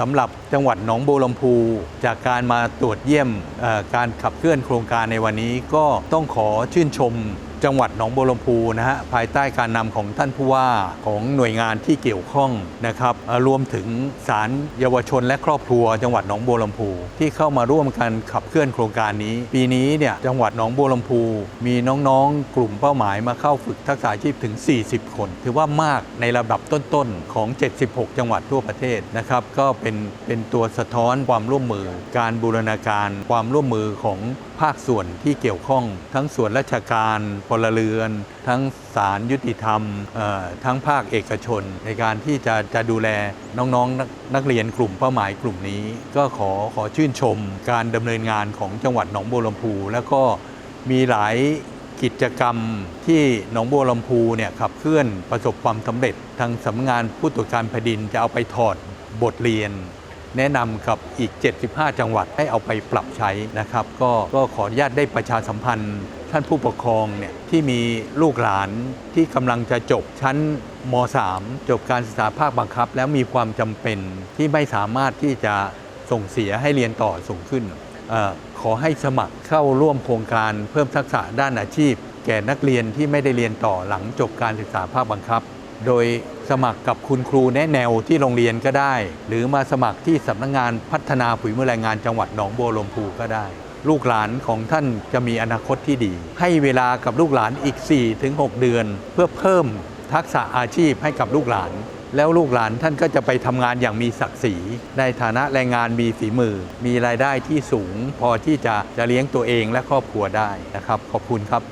สำหรับจังหวัดหนองบัวลำพู จากการมาตรวจเยี่ยมการขับเคลื่อนโครงการในวันนี้ก็ต้องขอชื่นชม จังหวัดหนองบัวลำพูนะฮะภายใต้การนำของท่านผู้ว่าของหน่วยงานที่เกี่ยวข้องนะครับรวมถึงศาลเยาวชนและครอบครัว จังหวัดหนองบัวลำพูที่เข้ามาร่วมกันขับเคลื่อนโครงการนี้ ปีนี้เนี่ยจังหวัดหนองบัวลำพู มีน้องๆ กลุ่มเป้าหมายมาเข้าฝึกทักษะอาชีพถึง 40 คน ถือว่ามากในระดับต้นๆของ 76 จังหวัดทั่วประเทศนะครับก็เป็นเป็นตัวสะท้อนความร่วมมือ การบูรณาการความร่วมมือของ ภาคส่วนที่เกี่ยวข้อง ทั้งส่วนราชการพลเรือน ทั้งศาลยุติธรรม ทั้งภาคเอกชน ในการที่จะจะดูแลน้องๆนนักเรียนกลุ่มเป้าหมายกลุ่มนี้ ก็ขอขอชื่นชมการดำเนินงานของจังหวัดหนองบัวลำพู แล้วก็มีหลายกิจกรรมที่หนองบัวลำพูเนี่ยขับเคลื่อนประสบความสำเร็จ ทางสำนักงานผู้ตรวจการแผ่นดินจะเอาไปถอดบทเรียน แนะนำกับอีก 75 จังหวัดให้เอาไปปรับใช้นะครับ ก็ก็ขออนุญาตได้ประชาสัมพันธ์ ท่านผู้ปกครองเนี่ยที่มีลูกหลานที่กำลังจะจบชั้นม .3 จบการศึกษาภาคบังคับ แล้วมีความจำเป็นที่ไม่สามารถที่จะส่งเสียให้เรียนต่อสูงขึ้นอขอให้สมัครเข้าร่วมโครงการเพิ่มทักษะด้านอาชีพ แก่นักเรียนที่ไม่ได้เรียนต่อหลังจบการศึกษาภาคบังคับ โดยสมัครกับคุณครูแนะแนวที่โรงเรียนก็ได้ หรือมาสมัครที่สำนักงานพัฒนาฝีมือแรงงานจังหวัดหนองบัวลำพูก็ได้ ลูกหลานของท่านจะมีอนาคตที่ดี ให้เวลากับลูกหลานอีก 4-6 เดือน เพื่อเพิ่มทักษะอาชีพให้กับลูกหลาน แล้วลูกหลานท่านก็จะไปทำงานอย่างมีศักดิ์ศรี ในฐานะแรงงานมีฝีมือ มีรายได้ที่สูง พอที่จะจะเลี้ยงตัวเองและครอบครัวได้นะครับ ขอบคุณครับ